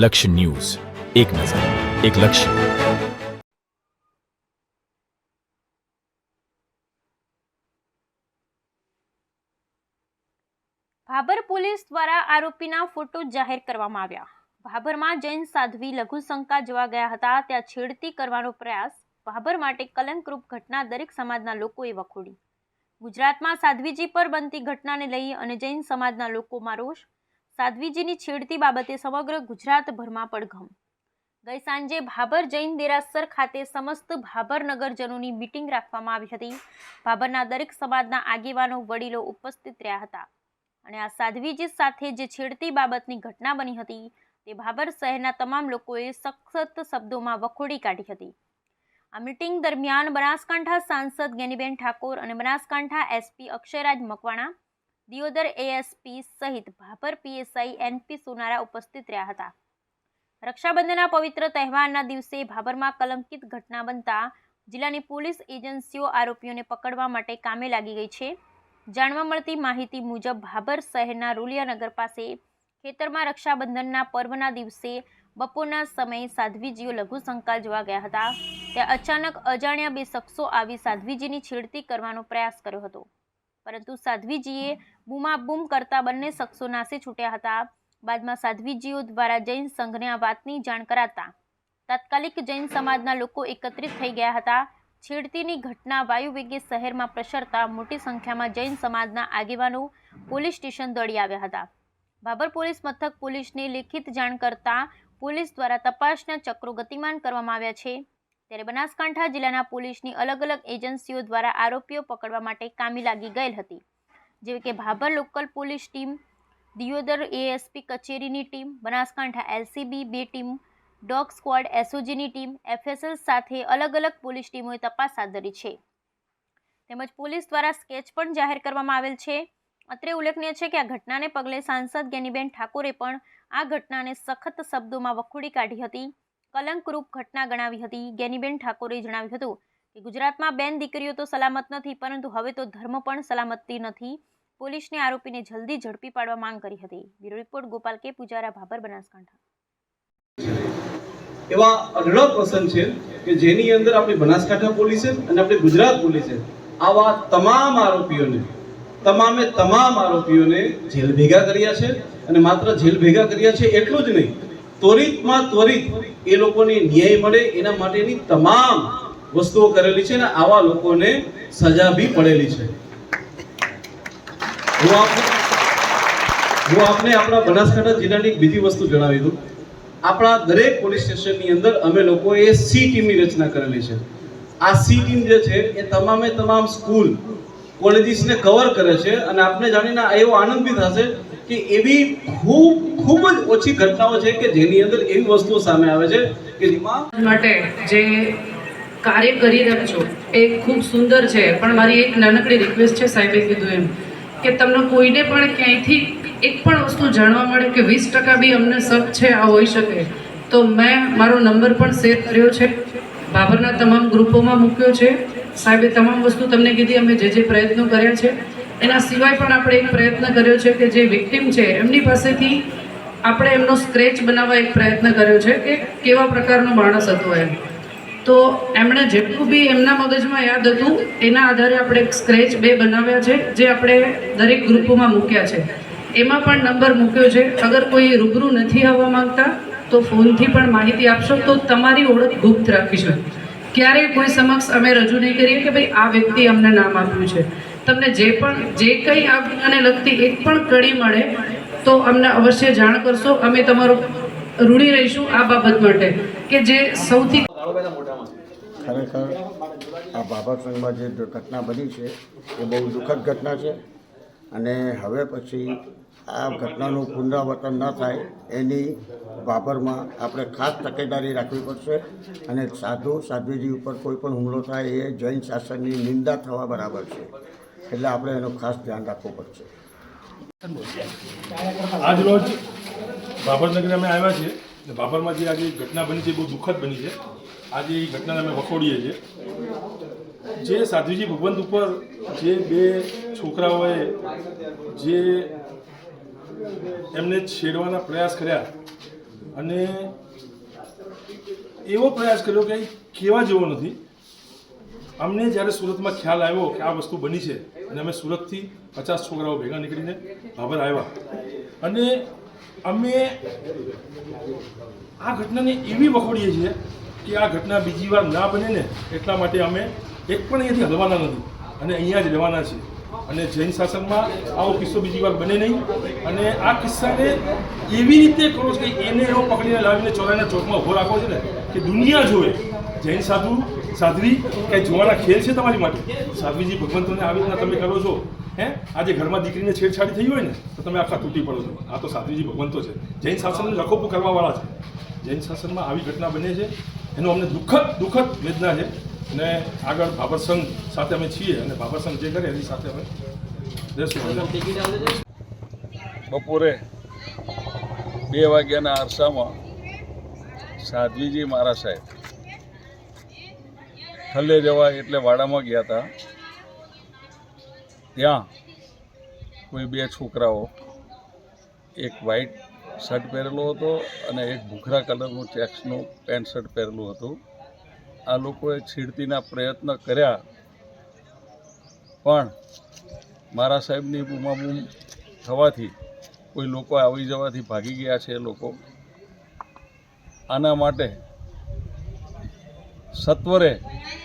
લક્ષ્ય ન્યૂઝ. એક નજર, એક લક્ષ્ય. ભાભર પોલીસ દ્વારા આરોપીના ફોટો જાહેર કરવામાં આવ્યા. ભાભરમાં જૈન સાધ્વી લઘુશંકા જોવા ગયા હતા. ત્યાં છેડતી કરવાનો પ્રયાસ ભાભર માટે કલંકરૂપ ઘટના દરેક સમાજના લોકોએ વખોડી. ગુજરાતમાં સાધ્વીજી પર બનતી ઘટનાને લઈ અને જૈન સમાજના લોકોમાં રોષ સાધ્વીજીની છેડતી બાબતે સમગ્ર ગુજરાતભરમાં પડઘમ. ગઈ સાંજે ભાભર જૈન દેરાસર ખાતે સમસ્ત ભાભર નગરજનોની મીટિંગ રાખવામાં આવી હતી. ભાભરના દરેક સમાજના આગેવાનો, વડીલો ઉપસ્થિત રહ્યા હતા. અને આ સાધ્વીજી સાથે જે છેડતી બાબતની ઘટના બની હતી, તે ભાભર શહેરના તમામ લોકોએ સખત શબ્દોમાં વખોડી કાઢી હતી. આ મીટિંગ દરમિયાન બનાસકાંઠા સાંસદ ગેનીબેન ઠાકોર અને બનાસકાંઠા એસપી અક્ષયરાજ મકવાણા દિયોદર એએસપી સહિત ભાભર પીએસઆઈ એનપી સોનારા ઉપસ્થિત રહ્યા હતા. રક્ષાબંધનના પવિત્ર તહેવારના દિવસે ભાભરમાં કલંકિત ઘટના બનતા જિલ્લાની પોલીસ એજન્સીઓ આરોપીઓને પકડવા માટે કામે લાગી ગઈ છે. જાણવા મળતી માહિતી મુજબ ભાભર શહેરના રૂલિયાનગર પાસે ખેતરમાં રક્ષાબંધનના પર્વના દિવસે બપોરના સમયે સાધ્વીજીઓ લઘુ સંકાલ જોવા ગયા હતા. ત્યાં અચાનક અજાણ્યા બે શખ્સો આવી સાધ્વીજીની છેડતી કરવાનો પ્રયાસ કર્યો હતો. પરંતુ સાધ્વીજીએ બૂમાબૂમ કરતા બંને શખ્સો નાસી છૂટ્યા હતા. બાદમાં સાધ્વીજીઓ દ્વારા જૈન સંઘને આ વાતની જાણ કરાતા તાત્કાલિક જૈન સમાજના લોકો એકત્રિત થઈ ગયા હતા. છેડતીની ઘટના વાયુવેગે શહેરમાં પ્રસરતા મોટી સંખ્યામાં જૈન સમાજના આગેવાનો પોલીસ સ્ટેશન દોડી આવ્યા હતા. બાબર પોલીસ મથક પોલીસને લેખિત જાણ કરતા પોલીસ દ્વારા તપાસના ચક્રો ગતિમાન કરવામાં આવ્યા છે. ત્યારે બનાસકાંઠા જિલ્લાના પોલીસની અલગ અલગ એજન્સીઓ દ્વારા આરોપીઓ પકડવા માટે કામી લાગી ગયેલ હતી. જેવી કે Bhabhar local police team, Deodar ASP કચેરીની ટીમ, બનાસકાંઠા એલસીબી બે ટીમ, ડોગ સ્ક્વોડ એસઓજીની ટીમ એફએસએલ સાથે અલગ અલગ પોલીસ ટીમોએ તપાસ હાથ ધરી છે. તેમજ પોલીસ દ્વારા સ્કેચ પણ જાહેર કરવામાં આવેલ છે. અત્રે ઉલ્લેખનીય છે કે આ ઘટનાને પગલે સાંસદ ગેનીબેન ઠાકોરે પણ આ ઘટનાને સખત શબ્દોમાં વખોડી કાઢી હતી. કલંકરૂપ ઘટના ગણાવી હતી, ગેનીબેન ઠાકોરે જણાવ્યું હતું કે ગુજરાતમાં બેન દીકરીઓ તો સલામત નથી, પરંતુ હવે તો ધર્મ પણ સલામતી નથી. પોલીસને આરોપીને જલ્દી ઝડપી પાડવા માંગ કરી હતી. બ્યુરો રિપોર્ટ, ગોપાલ કે પૂજારા, ભાભર, બનાસકાંઠા. એવા અઢળક પ્રસંગ છે કે જેની અંદર આપણી બનાસકાંઠા પોલીસે અને આપણી ગુજરાત પોલીસે આવા તમામ આરોપીઓને, તમામે તમામ આરોપીઓને જેલ ભેગા કર્યા છે અને માત્ર જેલ ભેગા કર્યા છે એટલું જ નહીં, ત્વરિતમાં ત્વરિત એ લોકોને ન્યાય મળે એના માટેની તમામ વસ્તુઓ કરેલી છે અને આવા લોકોને સજા બી પડેલી છે. હું આપને હું આપને આપણા બનાસકાંઠા જિલ્લાની બીજી વસ્તુ જણાવી દઉં. આપણા દરેક પોલીસ સ્ટેશનની અંદર અમે લોકોએ સી ટીમની રચના કરેલી છે. આ સી ટીમ જે છે એ તમામે તમામ સ્કૂલ, કોલેજીસને કવર કરે છે અને આપને જાણીને એવો આનંદ બી થશે કે એવી ખૂબ ખૂબ જ ઓછી ઘટનાઓ છે કે જેની અંદર એવી વસ્તુઓ સામે આવે છે કે જેમાં માટે જે કાર્ય કરી રાખજો એ ખૂબ સુંદર છે. પણ મારી એક નાનકડી રિક્વેસ્ટ છે સાહેબે કીધું એમ કે તમને કોઈને પણ ક્યાંયથી એક પણ વસ્તુ જાણવા મળે કે વીસ ટકા બી અમને શક છે, આ હોઈ શકે, તો મેં મારો નંબર પણ શેર કર્યો છે. બાબરના તમામ ગ્રુપોમાં મૂક્યો છે. સાહેબે તમામ વસ્તુ તમને કીધી અમે જે જે પ્રયત્નો કર્યા છે. એના સિવાય પણ આપણે એક પ્રયત્ન કર્યો છે કે જે વિક્ટિમ છે, એમની પાસેથી આપણે એમનો સ્ક્રેચ બનાવવા એક પ્રયત્ન કર્યો છે કે કેવા પ્રકારનો માણસ હતો એમ. તો એમણે જેટલું બી એમના મગજમાં યાદ હતું, એના આધારે આપણે એક સ્ક્રેચ બે બનાવ્યા છે, જે આપણે દરેક ગ્રુપોમાં મૂક્યા છે. એમાં પણ નંબર મૂક્યો છે. અગર કોઈ રૂબરૂ નથી આવવા માંગતા, તો ફોનથી પણ માહિતી આપશો. તો તમારી ઓળખ ગુપ્ત રાખીશું. ક્યારેય કોઈ સમક્ષ અમે રજૂ નહીં કરીએ કે ભાઈ આ વ્યક્તિ અમને નામ આપ્યું છે. તમને જે પણ, જે કંઈ આ અને લગતી એક પણ કડી મળે, તો અમને અવશ્ય જાણ કરશો. અમે તમારો ઋણી રહીશું આ બાબત માટે. કે જે સૌથી ખરેખર આ બાબા સંઘમાં જે ઘટના બની છે, એ બહુ દુઃખદ ઘટના છે. અને હવે પછી આ ઘટનાનું પુનરાવર્તન ન થાય, એની બાબરમાં આપણે ખાસ તકેદારી રાખવી પડશે. અને સાધુ, સાધ્વીજી ઉપર કોઈ પણ હુમલો થાય, એ જૈન શાસનની નિંદા થવા બરાબર છે. એટલે આપણે એનું ખાસ ધ્યાન રાખવું પડશે. આજ રોજ બાબરનગર અમે આવ્યા છીએ. બાબરમાં જે આજે ઘટના બની છે બહુ દુઃખદ બની છે. આજે એ ઘટનાને અમે વખોડીએ છીએ. જે સાધ્વીજી ભગવંત ઉપર જે બે છોકરાઓએ જે એમને છેડવાના પ્રયાસ કર્યા અને એવો પ્રયાસ કર્યો કે કેવા જેવો નથી. અમને જ્યારે સુરતમાં ખ્યાલ આવ્યો કે આ વસ્તુ બની છે અને અમે સુરતથી પચાસ છોકરાઓ ભેગા નીકળીને ભાભર આવ્યા. અને અમે આ ઘટનાને એવી વખોડીએ છીએ કે આ ઘટના બીજી વાર ના બને ને એટલા માટે અમે એક પણ અહીંયાથી હલવાના નથી. અને અહીંયા જ રહેવાના છીએ. અને જૈન શાસનમાં આવો કિસ્સો બીજી વાર બને નહીં. અને આ કિસ્સાને એવી રીતે કરો છો કે એને એવો પકડીને લાવીને ચોરાના ચોકમાં ઊભો રાખો છે ને કે દુનિયા જોવે. જૈન સાધુ, સાધ્વી કંઈ જોવાના ખેલ છે તમારી માટે? સાધ્વીજી ભગવંતોને આવી રીતના તમે કરો છો. હે? આજે ઘરમાં દીકરીને છેડછાડી થઈ હોય ને તો તમે આખા તૂટી પડો છો. આ તો સાધુજી ભગવંતો છે. જૈન શાસનને લખોપો કરવાવાળા છે. જૈન શાસનમાં આવી ઘટના બને છે. એનો અમને દુઃખદ દુઃખદ વેદના છે. અને આગળ બાબર સંઘ સાથે અમે છીએ અને બાબર સંઘ જે કરે એની સાથે અમે બપોરે બે વાગ્યાના આરસામાં સાધ્વીજી મારા સાહેબ. થલ્લે જવા એટલે વાડામાં ગયા હતા. ત્યાં કોઈ બે છોકરાઓ, એક વ્હાઈટ શર્ટ પહેરેલો હતો અને એક ભૂખરા કલરનું ચેક્સનું પેન્ટ શર્ટ પહેરેલું હતું. આ લોકોએ છીડતીના પ્રયત્ન કર્યા, પણ મારા સાહેબની બૂમાબૂમ થવાથી કોઈ લોકો આવી જવાથી ભાગી ગયા છે એ લોકો. આના માટે સત્વરે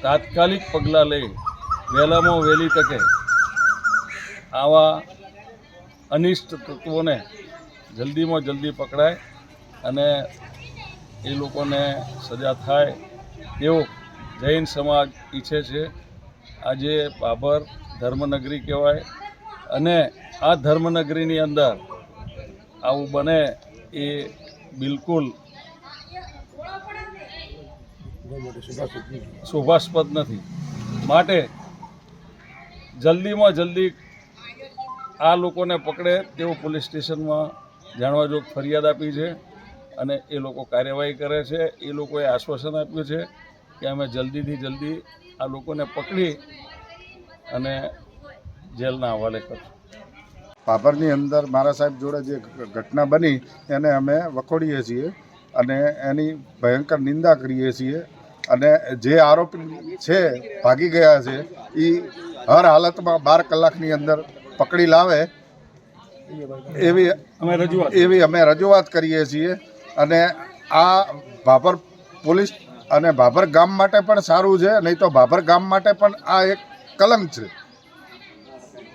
તાત્કાલિક પગલાં લઈ વહેલામાં વહેલી તકે આવા અનિષ્ટ તત્વોને જલ્દીમાં જલ્દી પકડાય અને એ લોકોને સજા થાય તેવો જૈન સમાજ ઈચ્છે છે. આજે બાબર ધર્મનગરી કહેવાય અને આ ધર્મનગરીની અંદર આવું બને એ બિલકુલ શોભાસ્પદ નથી. માટે જલ્દીમાં જલ્દી આ લોકોને પકડે તેવું પોલીસ સ્ટેશનમાં જાણવા જોગ ફરિયાદ આપી છે અને એ લોકો કાર્યવાહી કરે છે. એ લોકોએ આશ્વાસન આપ્યું છે કે અમે જલ્દીથી જલ્દી આ લોકોને પકડી અને જેલના હવાલે કરશું. પાપરની અંદર મારા સાહેબ જોડે જે ઘટના બની એને અમે વખોડીએ છીએ અને એની ભયંકર નિંદા કરીએ છીએ અને જે આરોપી છે, ભાગી ગયા છે એ હર હાલતમાં બાર કલાકની અંદર પકડી લાવે એવી અમે રજૂઆત એવી અમે રજૂઆત કરીએ છીએ. અને આ ભાભર પોલીસ અને ભાભર ગામ માટે પણ સારું છે નહીં તો ભાભર ગામ માટે પણ આ એક કલંક છે.